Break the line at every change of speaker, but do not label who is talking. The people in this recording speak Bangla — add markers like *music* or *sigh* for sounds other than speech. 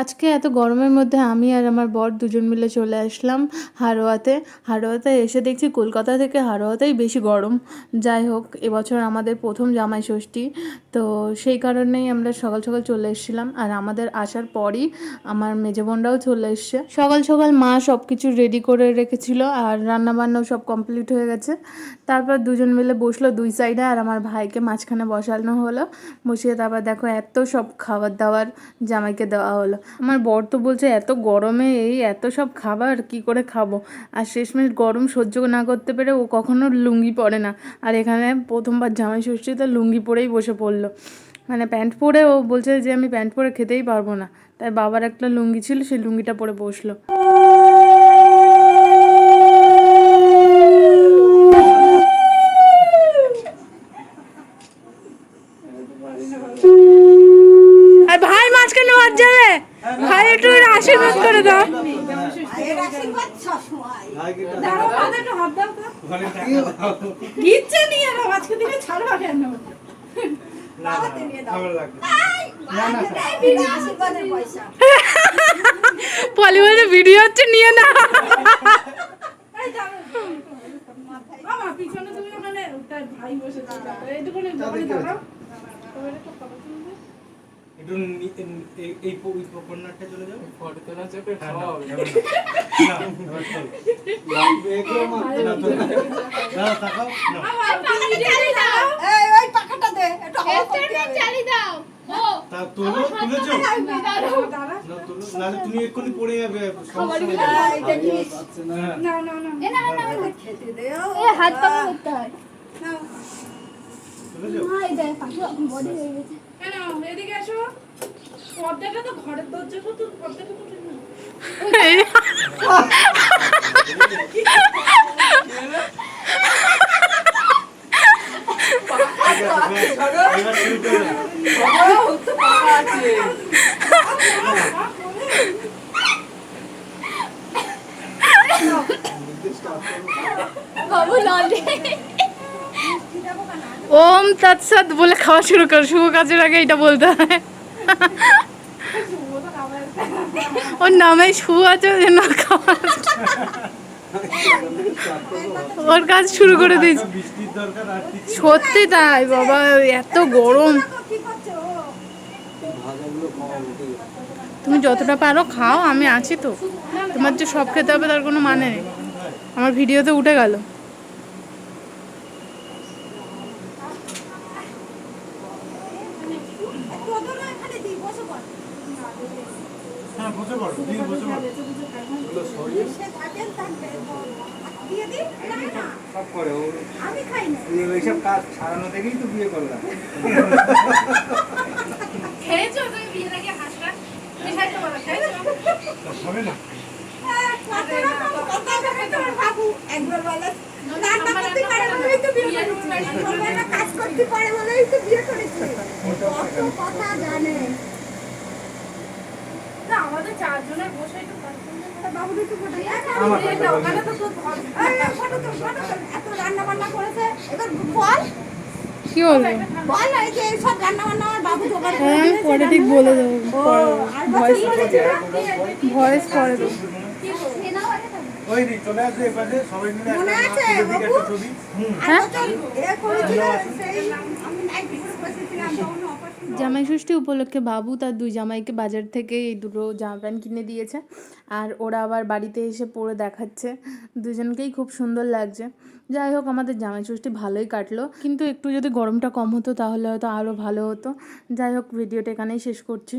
আজকে এত গরমের মধ্যে আমি আর আমার বর দুজন মিলে চলে আসলাম হারোয়াতে। হারোয়াতে এসে দেখছি কলকাতা থেকে হারোয়াতেই বেশি গরম। যাই হোক, এবছর আমাদের প্রথম জামাই ষষ্ঠী। তো সেই কারণেই আমরা সকাল সকাল চলে এসেছিলাম। আর আমাদের আসার পরই আমার মেজো বোনরাও চলে এসছে। সকাল সকাল মা সব কিছু রেডি করে রেখেছিল আর রান্না বান্নাও সব কমপ্লিট হয়ে গেছে। তারপর দুজন মিলে বসল দুই সাইডে আর আমার ভাইকে মাঝখানে বসানো হলো। বসিয়ে তারপর দেখো এত সব খাবার দাবার জামাইকে দেওয়া হলো। আমার বর তো বলছে, এত গরমে এই এত সব খাবার, কি করে খাব? আর শেষমেশ গরম সহ্য না করতে পেরে ও কখনো লুঙ্গি পরে না। আর এখানে প্রথমবার জামাই ষষ্ঠীতে লুঙ্গি পরেই বসে পড়ল। মানে প্যান্ট পরে ও বলছে যে, আমি প্যান্ট পরে খেতেই পারব না। তাই বাবার একটা লুঙ্গি ছিল, সেই লুঙ্গিটা পরে বসল। আর *laughs* *laughs* ভাই মাঝখানে বাদ যাবে ভাই একটু আশীর্বাদ করে দাও।
নিয়ে আজকে দিনে ছাড়বা কেন।
পলিবারে ভিডিও হচ্ছে নিয়ে না।
পিছনে তুমি ওখানে ভাই বসে এইটুকুনি
একটু নি- এই- কর্নারটা চলে যাও
ফটো তোলা
না, না, না। না। নাহলে তুমি এক্ষুনি পড়ে যাবে হয়ে যাবে। হ্যাঁ,
না না না।
হাত করতে হয়।
নাও।
হয়ে
কেন এদিকে এসো পর্দাটা তো ঘরের দরজা তো পর্দাটা তো
আছে, এবার- এবার শুরু করো।
বাবু ললে
ওম তৎসৎ বলে খাওয়া শুরু কর। শুভ কাজের আগে এটা বলতে হয়। *laughs* ওর নামে শুভ আছে জন্য ওর খাওয়া *laughs* ওর কাজ শুরু করে দিয়েছি। সত্যি তাই বাবা এত গরম? তুমি যতটা পারো খাও আমি আছি তো। তোমার যে সব খেতে হবে তার কোনো মানে নেই। আমার ভিডিওতে উঠে গেল
তোদের এখানে দিই, বসো বল।
হ্যাঁ বসে পড়ো দিয়ে বসে সব করে ও।
আমি খাই না।
এইসব কাজ ছাড়ানো থেকেই তো বিয়ে করলাম
খেয়েছো? তুমি বিয়ের আগে খেয়েছো?
হবে না
হ্যাঁ, কত রকম কথা বলে তোমার বাবু। একবার বলে, রান্না করতে পারে বলেই তো বিয়ে করেছি। সবাইরা কাজ করতে পারে বলেই তো বিয়ে করেছি। কত কথা জানে।
আমাদের চারজনের বসে একটু ওখানে।
এত রান্না বান্না করেছে। এবার বল।
কি বলব?
বল এই যে সব রান্না বান্না আমার বাবু জোগাড় করে
হ্যাঁ পরে ঠিক বলে দেবো ভয়েস পরে দেবো।
ওই রে চলে আসবে এপাশে সবাই মিলে
মনে আছে, বাবু?
ছবি। হুম।
এ করেছিল, সেই আমি নাইট ডিউটি বসেছিলাম, তখন
জামাই ষষ্ঠী উপলক্ষে বাবু তার দুই জামাইকে বাজার থেকে এই দুটো জামা প্যান্ট কিনে দিয়েছে। আর ওরা আবার বাড়িতে এসে পরে দেখাচ্ছে। দুজনকেই খুব সুন্দর লাগছে। যাই হোক আমাদের জামাই ষষ্ঠী ভালোই কাটলো। কিন্তু একটু যদি গরমটা কম হতো তাহলে হয়তো আরও ভালো হতো। যাই হোক ভিডিওটা এখানেই শেষ করছি।